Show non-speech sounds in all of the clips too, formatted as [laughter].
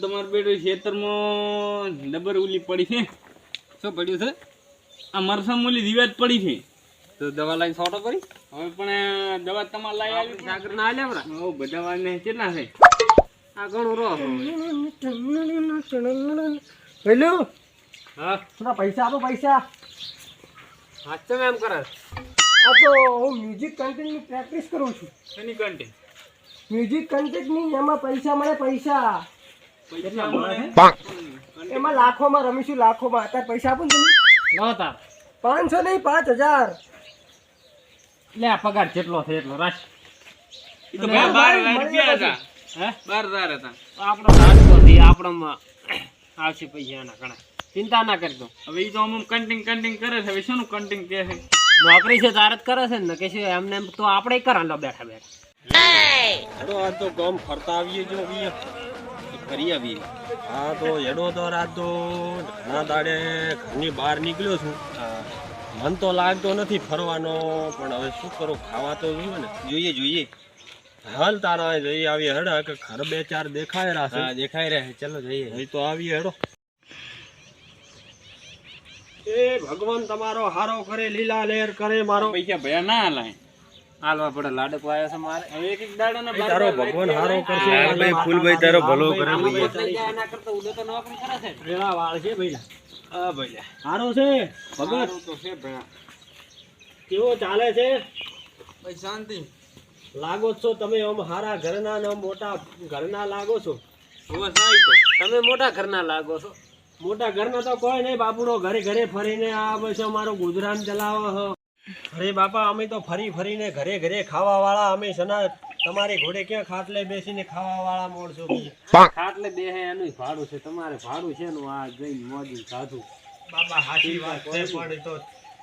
તમારું બેટું ખેતરમાં ડબર ઉલી પડી છે. શું પડ્યું છે? આ મરસમ ઉલી દિવાજ પડી છે. તો દવા લાવી સોટો કરી? હવે પણ દવા તમારે લાવી આવી સાગર ના આલે બરા હો બધા વાને કેટલા છે? આ ઘણું રો હેલો? હા. થોડા પૈસા આપો પૈસા. હાચો એમ કરે? આ તો હું મ્યુઝિક કન્ટેન્ટની પ્રેક્ટિસ કરું છું. એની કન્ટેન્ટ મ્યુઝિક કન્ટેન્ટની એમાં પૈસા મળે પૈસા. પૈસા મળે? એમાં લાખોમાં રમીશું લાખોમાં. અત્યારે પૈસા આપું ને તમે? લો તાર પાંચસો નહીં પાંચ હજાર. લે પગાર જેટલો થાય એટલો. રાખ. એ તો બાર બાર રૂપિયા હતા. હે? બાર હજાર હતા. આપણો રાજકો થી આપણોમાં [coughs] આવશે પૈસા એના ઘણા. ચિંતા ના કરતો હવે એ તો અમુક કન્ટિંગ કન્ટિંગ કરે છે. હવે શેનું કન્ટિંગ કે છે? નોકરી છે તારત કરે છે ને કે શું એમને એમ તો આપણે કરા લો બેઠા બેઠા. હેડો આ તો ગામ ફરતા આવીએ જો આવીએ ફરી આવી. હા તો હેડો તો રાત તો ઘણા દાડે ઘરની બહાર નીકળ્યો છું. મન તો લાગતો નથી ફરવાનો પણ હવે શું કરું? ખાવા તો જોઈએ ને. જોઈએ જોઈએ. હાલ તારા જઈ આવીએ હેડા. કે ઘર બે ચાર દેખાય રહ્યા છે દેખાય રહ્યા ચલો જઈએ. અહીં તો આવીએ હેડો. એ ભગવાન તમારો હારો કરે લીલા લહેર કરે મારો. પૈસા ભયા ના હલાય. હાલવા પડે લાડક વાયો છે મારે. હવે એક એક દાડાના તારો ભગવાન હારો કરશે. ભાઈ ફૂલભાઈ તારો ભલો કરે એના કરતા ઉડે તો નોકરી કરે છે. વેળા વાળ છે ભાઈ આ ભાઈ હારો છે ભગત. તો છે ભયા કેવો ચાલે છે? ભાઈ શાંતિ. લાગો છો તમે આમ હારા ઘરના ને મોટા ઘરના લાગો છો? હવે સાઈ તો. તમે મોટા ઘરના લાગો છો. મોટા ઘરના તો કોઈ નહીં બાપુડો ઘરે ઘરે ફરીને આ બસ અમારો ગુજરાન ચલાવો અરે બાપા અમે તો ફરી ફરીને ઘરે ઘરે ખાવા વાળા અમે સના તમારી ઘોડે ક્યાં ખાટલે બેસીને ખાવા વાળા મોડશો ખાટલે બેહે એનું ભાડું છે. તમારે ભાડું છે ને આ જઈને મોજી ખાધું બાપા સાચી વાત છે પણ તો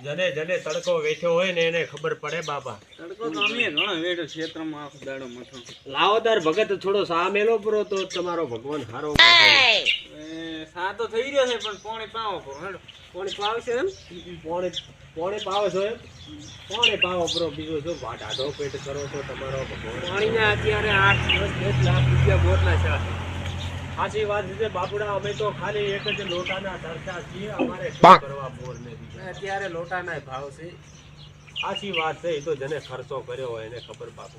જને જને તડકો વેઠ્યો હોય ને એને ખબર પડે બાપા. તડકો તો અમે ઘણો વેઠો ક્ષેત્રમાં આખો દાડો મથો. લાવો ભગત થોડો સામેલો પરો તો તમારો ભગવાન હારો એ સા તો થઈ રહ્યો છે પણ પોણી પાવો પોણી પાવશે એમ? પોણે પોણે પાવો છો? એમ પોણે પાવો? બરો બીજો જો ઢાઢો પેટ કરો છો તમારો પાણીના અત્યારે આઠ દસ દસ લાખ રૂપિયા બોટના છે. સાચી વાત છે બાપુડા અમે તો ખાલી એક જ લોટાના ધરતા છીએ. અમારે શું કરવા બોર ને બીજું અત્યારે લોટાના ભાવ છે. સાચી વાત છે એ તો જેને ખર્ચો કર્યો હોય એને ખબર બાપુ.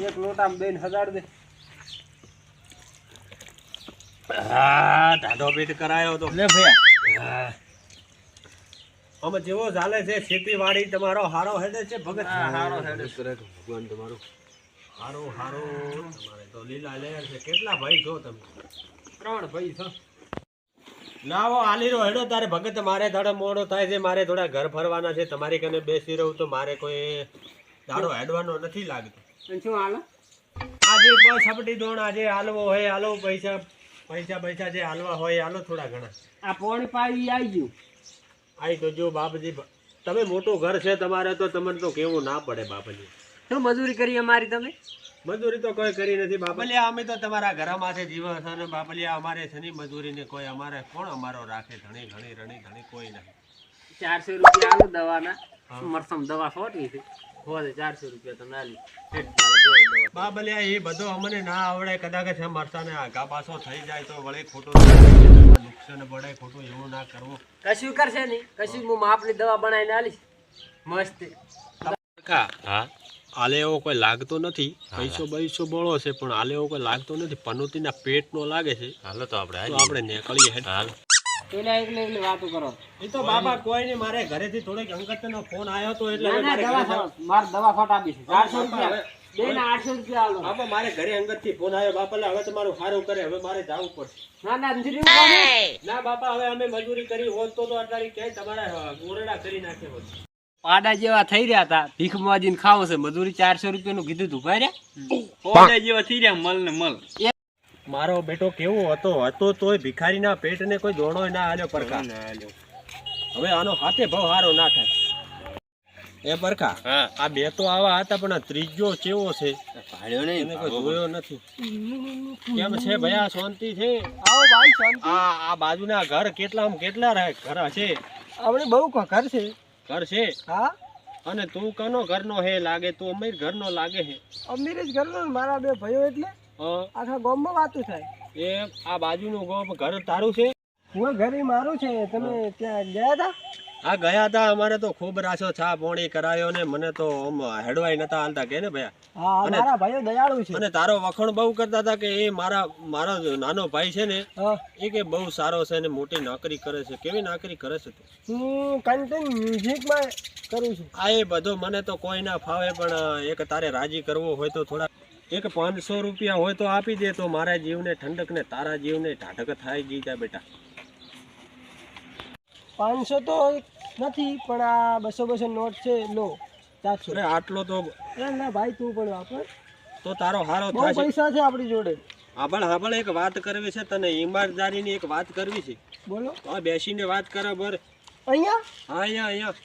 એક લોટામાં બેન હજાર દે. હા ઢાઢો પેટ કરાયો તો. લે ભૈયા. અમે જેવો ચાલે છે ખેતીવાડી તમારો હારો હેડે છે ભગત. હારો હેડે ભગવાન તમારો. હારો હારો. તમારે તો લીલા લહેર છે. કેટલા ભાઈ છો તમે? ત્રણ ભાઈ છો. લાવો આલીરો હેડો તારે ભગત મારે દાડો મોડો થાય છે મારે થોડા ઘર ફરવાના છે તમારી કને બેસી રહું તો મારે કોઈ દાડો હેડવાનો નથી લાગતો. શું હાલ? આજે પણ સપટી દોણ આજે હાલવો હોય હાલો પૈસા પૈસા પૈસા જે હાલવા હોય હાલો થોડા ઘણા. આ પોણી પાવી આવી ગયું. આઈ તો જો બાપજી તમે મોટું ઘર છે તમારે તો તમને તો કેવું ના પડે બાપજી. શું મજૂરી કરી અમારી તમે? મજૂરી તો કોઈ કરી નથી બાપલિયા અમે તો તમારા ઘરમાં છે જીવ છે અને બાપલિયા અમારે છે નહીં મજૂરી ને કોઈ અમારે કોણ અમારો રાખે? ઘણી ઘણી રણી ઘણી કોઈ નહીં. ચારસો રૂપિયા દવાના. મરસમ દવા સોટવી છે. હોદે ચારસો રૂપિયા તમે આલી હેઠ મારો દવા એ બધો અમને ના આવડે કદાચ છે મરસાને આગા પાછો થઈ જાય તો વળે ખોટું નુકસાન પડે ખોટું એવું ના કરવું. કશું કરશે નહીં. કશું હું માપની દવા બનાવીને આલીશ. મસ્ત. હા. આલે એવો કોઈ લાગતો નથી. પૈસો બૈસો બળો છે પણ આલે એવો કોઈ લાગતો નથી. પનોતીના પેટનો લાગે છે. હાલો તો આપણે તો આપણે નીકળીએ હાલ. પેલા એકલે એકલે વાતો કરો. એ તો બાબા કોઈ નહીં મારે ઘરેથી થોડીક અંગતનો ફોન આવ્યો તો એટલે ના મારે દવા ચારસો બાપા, રૂપિયા. બે ના આઠસો રૂપિયા આલો. બાપા મારે ઘરે અંગતથી ફોન આવ્યો બાપા હવે તમારું સારું કરે. હવે મારે જવું પડશે. ના ના નથી રહેવું કામ. ના બાપા હવે અમે મજૂરી કરી હોત તો તો ક્યાંય તમારા ઓરડા કરી નાખે હોત. પાડા જેવા થઈ રહ્યા હતા. ભીખ માજીને ખાવો છે. મજૂરી ચારસો રૂપિયાનું કીધું તું. ભાઈ પાડા જેવા થઈ રહ્યા મલ ને મલ. મારો બેટો કેવો હતો હતો તોય ભિખારીના પેટને કોઈ દોણો ના આલ્યો પરખા. હવે આનો હાથે ભાવ હારો ના થાય. એ પરખા આ બે તો આવા હતા પણ આ ત્રીજો કેવો છે? ભાડ્યો એને કોઈ જોયો નથી. કેમ છે ભયા શાંતિ છે? આવો ભાઈ શાંતિ. આ આ બાજુના ઘર કેટલા કેટલા રહે? ઘર છે આપણે બહુ ઘર છે. ઘર છે? હા? અને તું કનો ઘરનો હે? લાગે તું અમીર ઘરનો લાગે હે? અમીર જ ઘરનો ને મારા બે ભાઈઓ એટલે. આખા ગામમાં વાતું થાય. એ આ બાજુનું ગામ ઘર તારું છે? હું ઘરે મારું છે તમે ત્યાં ગયા હતા? હા ગયા હતા. અમારે તો ખૂબ રાસો છા પોણી કરાયો ને મને તો હેડવાય નતા હાલતા કે ને ભયા? હા અને- મારા ભાઈઓ દયાળુ છે. અને તારો વખણ બહુ કરતા હતા કે એ મારા મારો નાનો ભાઈ છે ને એ કે બહુ સારો છે ને મોટી નોકરી કરે છે. કેવી નોકરી કરે છે હું કન્ટેન્ટ મ્યુઝિકમાં કરું છું. આ એ બધો મને તો કોઈ ના ફાવે પણ એક તારે રાજી કરવો હોય તો થોડા એક પાંચસો રૂપિયા હોય તો આપી દે તો મારા જીવને ઠંડક ને તારા જીવને ઢાઢક થાય ગીતા બેટા. પાંચસો તો નથી પણ આ બસો બસો નોટ છે લો ચારસો. અરે આટલો તો ના ભાઈ તું પણ વાપર. તો તારો હારો પૈસા છે આપણી જોડે. હાબળ હાબળ એક વાત કરવી છે તને ઈમાનદારીની એક વાત કરવી છે. બોલો. હા આ બેસીને વાત કરો બર. અહીંયા? હા અહીંયા અહીંયા.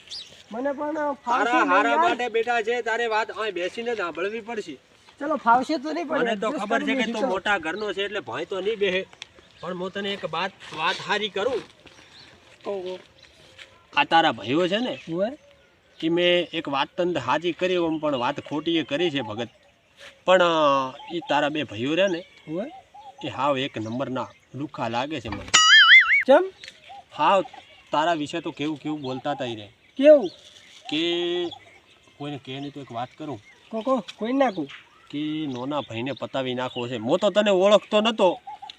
મને પણ હારા હારા માટે બેટા છે તારે વાત અહીં બેસીને સાંભળવી પડશે. ચલો ફાવશે તો નહીં પણ મને તો ખબર છે કે તું મોટા ઘરનો છે એટલે ભય તો નહીં બેહે. પણ હું તને એક વાત વાત હારી કરું. આ તારા ભાઈઓ છે ને કે મેં એક વાત તને હાજી કરી એમ પણ વાત ખોટી એ કરી છે ભગત. પણ એ તારા બે ભાઈઓ રહ્યા ને? એ હાવ એક નંબરના લુખા લાગે છે મને. ચમ? હાવ તારા વિશે તો કેવું કેવું બોલતા હતા ઈ રે કેવું? કે કોઈને કહે નહીં તો એક વાત કરું. કોકો કોઈ નાખું કે નોના ભાઈને પતાવી નાખવો છે. મો તો તને ઓળખતો નહોતો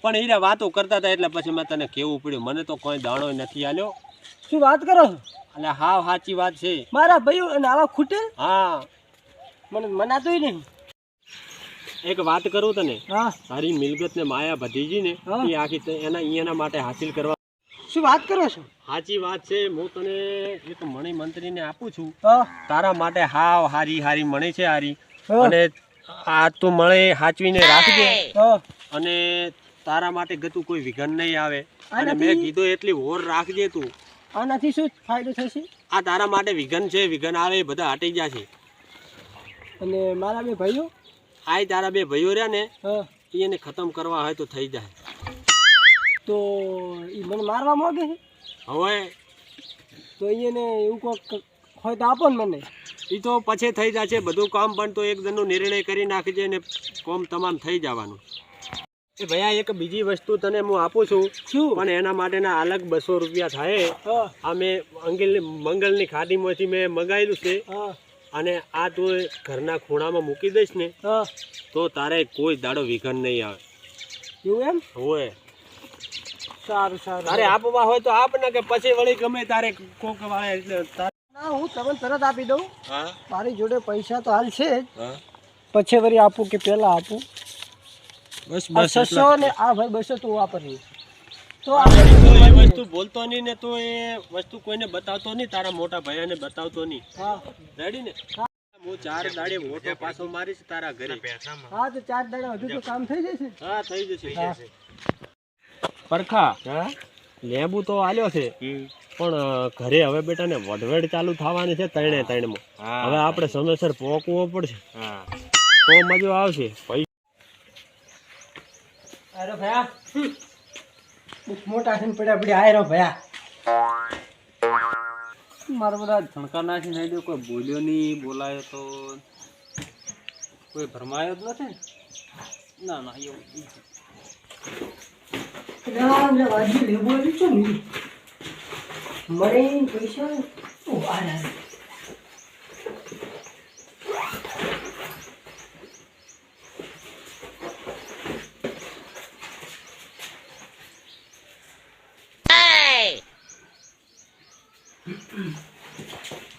પણ એને વાતો કરતા હતા એટલે પછી મેં તને કેવું પડ્યું. મને તો કોઈ દાણો નથી આલ્યો. શું વાત કરો અને હા સાચી વાત છે. મારા ભાઈઓ અને આવા ખૂટે? હા. મને મનાતું નહીં. એક વાત કરું તને? હા. તારી મિલકત ને માયા ભતીજી ને એ આખી એના એના માટે હાસિલ કરવા શું વાત કરો છો? સાચી વાત છે. હું તને એક મણી મંત્રીને આપું છું. તારા માટે હાવ હારી હારી મણી છે હારી. અને આ તો મળે હાચવીને રાખજે. અને તારા માટે ગતું કોઈ વિઘન નહીં આવે. અને મેં કીધું એટલી હોર રાખજે તું. આનાથી શું ફાયદો થશે? આ તારા માટે વિઘન છે વિઘન આવે એ બધા હટી જશે અને મારા બે ભાઈઓ? આ તારા બે ભાઈઓ રહ્યા ને હા. એને ખતમ કરવા હોય તો થઈ જાય. તો એ મને મારવા માંગે છે? હવે તો એને એવું કોઈક હોય તો આપો ને મને. એ તો પછી થઈ જશે. બધું કામ પણ તો એક નિર્ણય કરી નાખજે ને કોમ તમામ થઈ જવાનું. એ ભૈયા એક બીજી વસ્તુ તને હું આપું છું. શું? પણ એના માટેના અલગ બસો રૂપિયા થાય. આ મેં અંગિલ મંગલની ખાદીમાંથી મેં મંગાવેલું છે. અને આ તું ઘરના ખૂણામાં મૂકી દઈશ ને તો તારે કોઈ દાડો વિઘન નહીં આવે. એવું એમ? હોય. સારું સારું. તારે આપવા હોય તો આપ ને કે પછી વળી ગમે તારે કોક વાળે એટલે હું તમને તરત આપી દઉં. હા? મારી જોડે પૈસા તો હાલ છે પછી વળી આપું કે પહેલા આપું? બસ આ બસ છસો ને આ ભાઈ બસો તું વાપરી તો એ વસ્તુ બોલતો નહીં ને તો એ વસ્તુ કોઈને બતાવતો નહીં તારા મોટા ભાઈને બતાવતો નહીં. હા. રેડી ને? હું. ચાર દાડે મોટો પાછો મારીશ તારા ઘરે. હા તો ચાર દાડે હજુ તો કામ થઈ જશે? હા થઈ જશે. પરખા હા? લેબુ તો આલ્યો છે. પણ ઘરે હવે બેટા ને વઢવેડ ચાલુ થવાની છે ત્રણે ત્રણમાં. હવે આપણે સમયસર પોકવો પડશે. તો મજો આવશે. પૈસા અરે ભયા મોટા થઈને પડ્યા પડ્યા. આયરો ભયા. મારા બધા ધણકા નાખી નાખ્યો કોઈ બોલ્યો નહીં બોલાયો તો. કોઈ ભરમાયો જ નથી ના? ના એવું રામ ને. મરે પૈસા ઓ આરા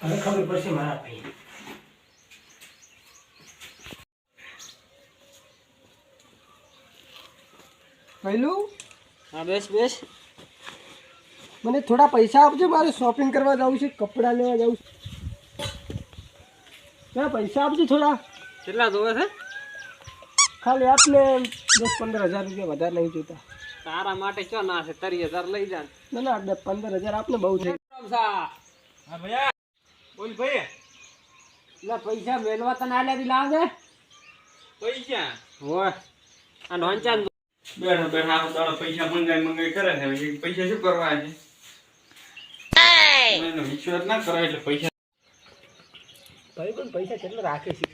હવે ખબર પડશે મારા ભાઈ પહેલું હા બેસ બેસ. મને થોડા પૈસા આપજો મારે શોપિંગ કરવા જવું છે કપડાં લેવા જવું છે. ના પૈસા આપજો થોડા. કેટલા જોવે છે? ખાલી આપને દસ પંદર હજાર રૂપિયા વધારે નહીં જોતા. તારા માટે ચો ના છે તરી હજાર લઈ જા ના. ના દસ પંદર હજાર આપને બહુ થઈ બોલ ભાઈ. એટલે પૈસા મેળવા તને આલ્યા દી લાવજે પૈસા? હોય. આ નોંચાન બેઠા બેઠા પૈસા મંગાઈ મંગાઈ કરે છે પૈસા શું કરવા છે? એટલે પૈસા કેટલા રાખે છે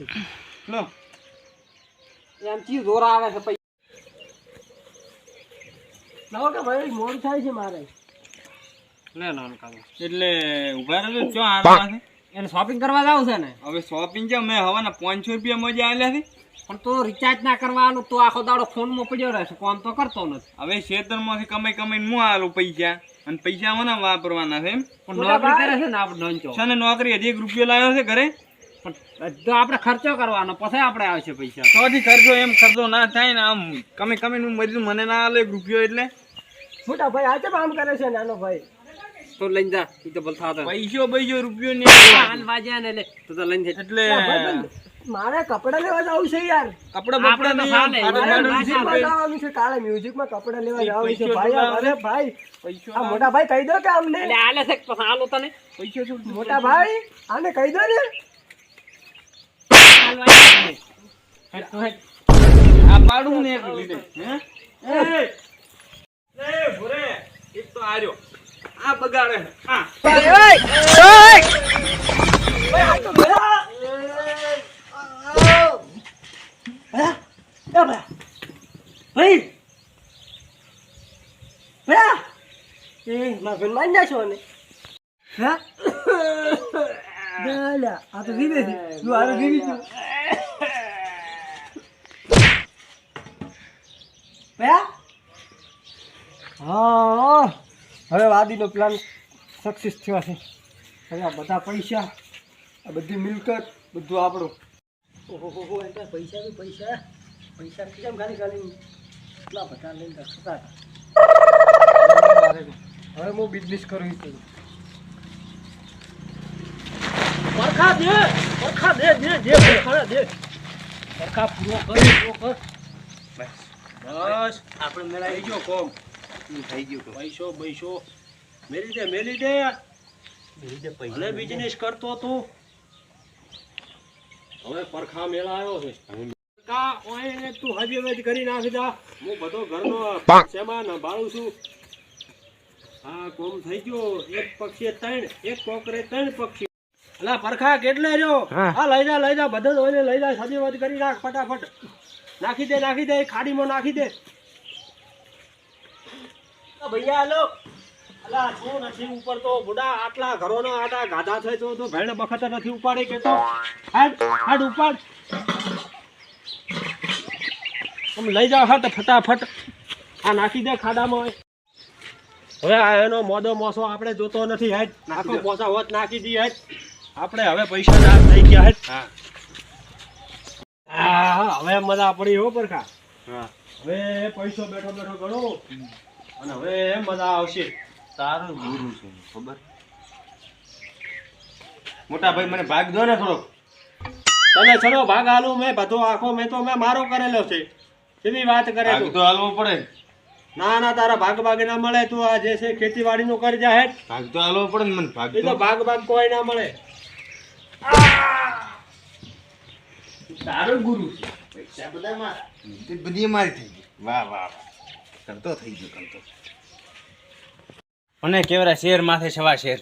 એમ ચીજ જોર આવે છે પૈસા? ના ભાઈ મોડ થાય છે મારે. લે નાનકા એટલે ઊભા રહેજો ચો આ એને શોપિંગ કરવા જાવ છે ને? હવે શોપિંગ છે મેં હવાના પાંચસો રૂપિયા મજા આવ્યા છે. પણ તો રિચાર્જ ના કરવાનું તો આખો દાડો ફોનમાં પડ્યો રહેશે કોમ તો કરતો નથી. હવે ખેતરમાંથી કમાઈ કમાઈને હું આલું પૈસા? અને પૈસા મને વાપરવાના છે એમ? પણ નોકરી કરે છે ને આપણે ડંચો? છે ને નોકરી હજી એક રૂપિયો લાવ્યો છે ઘરે? પણ બધો આપણે ખર્ચો કરવાનો પછી આપણે આવશે પૈસા. તોથી ખર્ચો એમ ખર્ચો ના થાય ને આમ કમાઈ કમે હું મરી મને ના આલે એક રૂપિયો એટલે? મોટા ભાઈ આજે કામ કરે છે નાનો ભાઈ? તો લઈને જા ઈ તો બોલતા હતા. પૈસો પૈસો રૂપિયો ને હાલ વાજ્યા ને લે તો તો લઈને એટલે મારે કપડા લેવા જવું છે યાર. કપડા બપડા નહીં. છે કાલે મ્યુઝિકમાં કપડા લેવા જવું છે ભાઈ અરે ભાઈ પૈસો આ મોટા ભાઈ કહી દો કે અમને. એટલે આલે છે પછી આલો તને. પૈસો મોટા ભાઈ આને કહી દો ને. આ પાડું ને એક લીધે હે? એ એ ભૂરે એક તો આર્યો. આ બગાડે. આ ભાઈ ભયા એ ભાઈ મારી નાખો ને હા. દાલા આ તો છે તું આરે દીદી છું ભયા હા. હવે વાદીનો પ્લાન સક્સેસ થયો છે. હવે આ બધા પૈસા આ બધી મિલકત બધું આપણું. ઓહો કાંઈ પૈસા બી પૈસા. પૈસા કેમ ખાલી ખાલી? એટલા બધા લઈને થતા હવે હું બિઝનેસ કરું છું. પરખા દે પરખા દે દે દે પરખા દે. પરખા પૂરો કર પૂરો કર. બસ આપણે મેળાઈ ગયો કોમ. થઈ ગયું પૈસો પૈસો. મેલી દે મેલી દે. ભલે બિઝનેસ કરતો તું હવે પરખા મેળાયો છે. કા ઓય તું હજી વેજ કરી નાખી દા. હું બધો ઘરનો સેમાં સંભાળું છું. હા કોમ થઈ ગયો. એક પક્ષી ત્રણ એક કોકરે ત્રણ પક્ષી. અલા પરખા કેટલે રહ્યો? હા. લઈ જા લઈ જા બધો લઈ જા હજી વેજ કરી નાખ ફટાફટ. નાખી દે નાખી દે ખાડીમાં નાખી દે. ભૈયા અલા શું નથી ઉપર તો બુડા આટલા ઘરોના આટા ગાધા થાય તો તો ભેણ બખત નથી ઉપાડે કે તો? હાડ હાડ ઉપાડ. તમે લઈ જાઓ હટ ફટાફટ. આ નાખી દે ખાડામાં. હવે આ એનો મોદો મોસો આપણે જોતો નથી હેડ. આખો મોસા હોત નાખી દી હેડ. આપણે હવે પૈસા ના થઈ ગયા હેડ. હા. હા હવે મજા પડી હો પરખા. હા. હવે પૈસો બેઠો બેઠો ગણો અને હવે મજા આવશે. તારું ગુરુ છે ખબર? મોટા ભાઈ મને ભાગ દો ને થોડો. તને ચલો ભાગ આલું મેં બધો આખો મેં તો મેં મારો કરેલો છે. કેવી વાત કરે ભાગ તું. તો હાલવો પડે. ના ના તારા ભાગ ભાગ ના મળે તું આ જે છે ખેતીવાડી નું કરી જાહે ભાગ તો હાલવો પડે ને મને ભાગ તો તો. ભાગ ભાગ કોઈ ના મળે. તારો ગુરુ છે. પૈસા બધા મારા. બધી મારી થઈ ગઈ. વાહ વાહ વાહ. કરતો થઈ ગયો કરતો મને કેવરા શેર માથે સવા શેર.